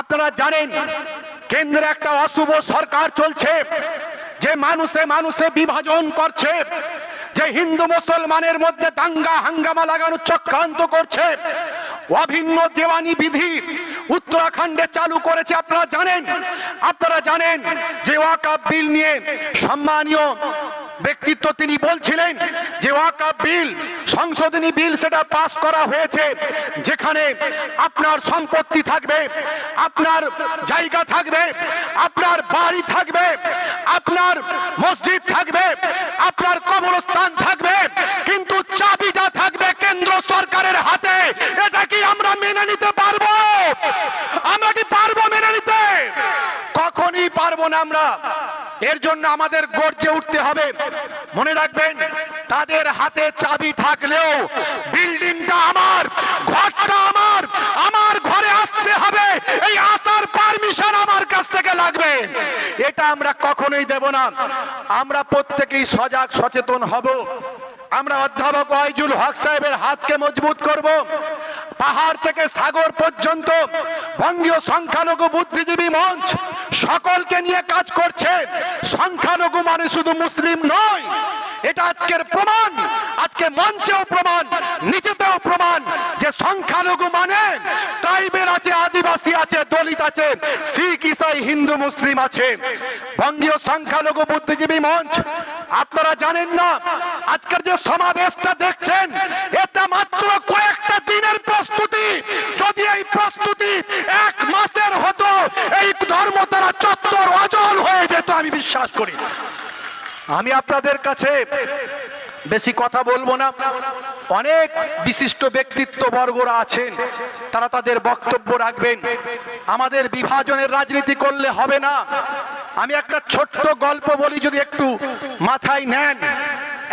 আপনারা জানেন, কেন্দ্রে একটা অশুভ সরকার চলছে, যে মানুষে মানুষে বিভাজন করছে, যে হিন্দু মুসলমানের মধ্যে দাঙ্গা হাঙ্গামা লাগানোর চক্রান্ত করছে, অভিন্ন দেওয়ানি বিধি উত্তরাখণ্ডে চালু করেছে, আপনারা জানেন আপনারা জানেন যে ওয়াকাব বিল নিয়ে সম্মানীয় ব্যক্তিত্ব তিনি বলছিলেন যে ওয়াকাব বিল, সংশোধনী বিল সেটা পাস করা হয়েছে, যেখানে আপনার সম্পত্তি থাকবে, আপনার জায়গা থাকবে, আপনার বাড়ি থাকবে, আপনার মসজিদ থাকবে, আপনার কবরস্থান থাকবে, কিন্তু চাবিটা থাকবে কেন্দ্র সরকারের হাতে। এটা কি আমরা মেনে নিতে পারব আমরা কি পারব মেনে নিতে কখনই না আমরা, এর জন্য আমাদের গর্জে উঠতে হবে। মনে রাখবেন, তাদের হাতে চাবি থাকলেও বিল্ডিংটা আমার, ঘরটা আমার আমার ঘরে আসতে হবে। এই আসার পারমিশন আমার কাছ থেকে লাগবে। এটা আমরা কখনোই দেব না। আমরা প্রত্যেকেই সজাগ সচেতন হব। আমরা অধ্যাপক ওয়াইজুল হক সাহেবের হাতকে মজবুত করব। পাহাড় থেকে সাগর পর্যন্ত বঙ্গীয় সংখ্যালঘু বুদ্ধিজীবী মঞ্চ সকলকে নিয়ে কাজ করছে। সংখ্যালঘু মানে শুধু মুসলিম নয়। এটা আজকের প্রমাণ। আজকে মঞ্চেও প্রমাণ নিচেতেও প্রমাণ যে সংখ্যালঘু মানে ট্রাইবের আছে, আদিবাসী আছে, দলিত আছে, শিখ, ইসাই, হিন্দু, মুসলিম আছে। বঙ্গীয় সংখ্যালঘু বুদ্ধিজীবী মঞ্চ, আপনারা জানেন না, আজকের যে সমাবেশটা দেখছেন, এটা মাত্র কয়েকটা দিনের প্রস্তুতি যদি এই প্রস্তুতি এক মাসের হতো এই ধর্মতারা চত্বর অজল হয়ে যেত আমি বিশ্বাস করি আমি আপনাদের কাছে বেশি কথা বলব না। অনেক বিশিষ্ট ব্যক্তিত্ব বর্গরা আছেন, তারা তাদের বক্তব্য রাখবেন। আমাদের বিভাজনের রাজনীতি করলে হবে না। আমি একটা ছোট্ট গল্প বলি যদি একটু মাথায় নেন।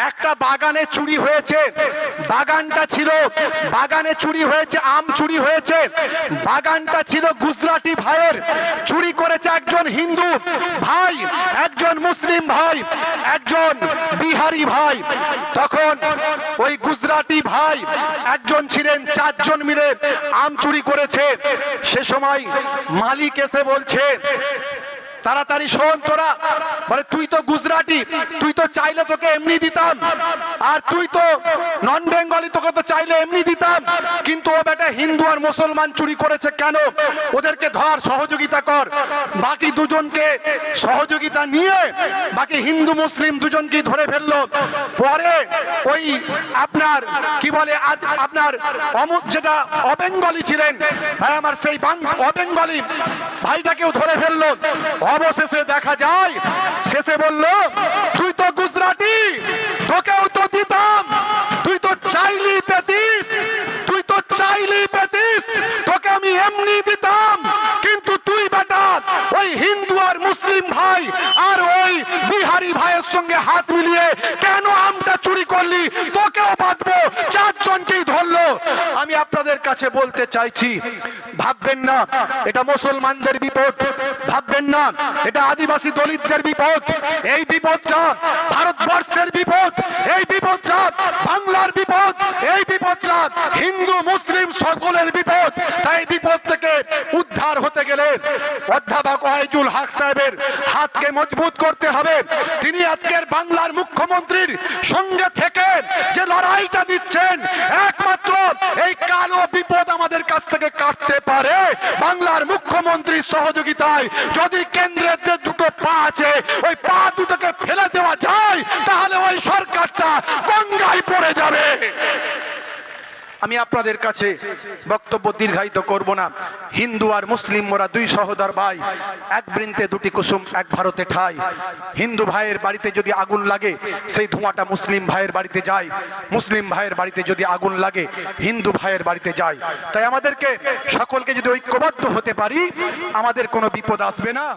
একটা বাগানে চুরি হয়েছে, বাগানটা ছিল, বাগানে চুরি হয়েছে, আম চুরি হয়েছে। বাগানটা ছিল গুজরাটি ভাইয়ের। চুরি করেছে একজন হিন্দু ভাই একজন মুসলিম ভাই, একজন বিহারি ভাই। তখন ওই গুজরাটি ভাই একজন ছিলেন, চারজন মিলে আম চুরি করেছে। সে সময় মালিক এসে বলছে তাড়াতাড়ি শোন তোরা। বলে, তুই তো গুজরাটি, তুই তো চাইলে তোকে এমনি দিতাম। আর তুই তো নন বেঙ্গলি তোকে তো চাইলে এমনি দিতাম। কিন্তু ও বেটা হিন্দু আর মুসলমান চুরি করেছে কেন? ওদেরকে ধর, সহযোগিতা কর। বাকি দুজনকে সহযোগিতা নিয়ে, বাকি হিন্দু, মুসলিম দুজনকেই ধরে ফেলল। পরে ওই আপনার, কি বলে আপনার অমুক যেটা অবেঙ্গলি ছিলেন ভাই আমার সেই অবেঙ্গলি ভাইটাকেও ধরে ফেলল। অবশেষে দেখা যায়, শেষে বলল, তুই তো গুজরাটি, তোকেও তো দিতাম, তুই তো চাইলি পেতিস, তুই তো চাইলি পেতিস, তোকে আমি এমনি দিতাম, কিন্তু তুই বেটা, ওই হিন্দু আর মুসলিম ভাই আর ওই বিহারি ভাইয়ের সঙ্গে হাত মিলিয়ে কেন আমটা চুরি করলি? তোকেও বাঁধবো চারজনকেই আপনাদের কাছে বলতে চাইছি, ভাববেন না, এটা মুসলমানদের বিপদ, ভাববেন না, এটা আদিবাসী দলিতদের বিপদ, এই বিপদটা ভারতবর্ষের বিপদ, এই বিপদটা বাংলার বিপদ, এই বিপদটা হিন্দু, মুসলিম সকলের বিপদ তাই এই বিপদ থেকে গেলে অধ্যাপক ওয়াইজুল হক সাহেবের হাতকে মজবুত করতে হবে। তিনি আজকের বাংলার মুখ্যমন্ত্রীর সঙ্গে থেকে যে লড়াইটা দিচ্ছেন, একমাত্র এই কালো বিপদ আমাদের কাছ থেকে কাটতে পারে। বাংলার মুখ্যমন্ত্রীর সহযোগিতায় যদি কেন্দ্রের যে দুটো পা আছে, ওই পা দুটোকে ফেলে দেওয়া যায়, তাহলে ওই সরকারটা গঙ্গায় পড়ে যাবে। আমি আপনাদের কাছে বক্তব্য দীর্ঘায়িত করব না। হিন্দু আর মুসলিম মোরা দুই সহোদর ভাই, এক বৃন্তে দুটি কুসুম, এক ভারতে ঠাই। হিন্দু ভাইয়ের বাড়িতে যদি আগুন লাগে, সেই ধোঁয়াটা মুসলিম ভাইয়ের বাড়িতে যায়। মুসলিম ভাইয়ের বাড়িতে যদি আগুন লাগে, হিন্দু ভাইয়ের বাড়িতে যায়। তাই আমাদেরকে সকলকে যদি ঐক্যবদ্ধ হতে পারি, আমাদের কোনো বিপদ আসবে না।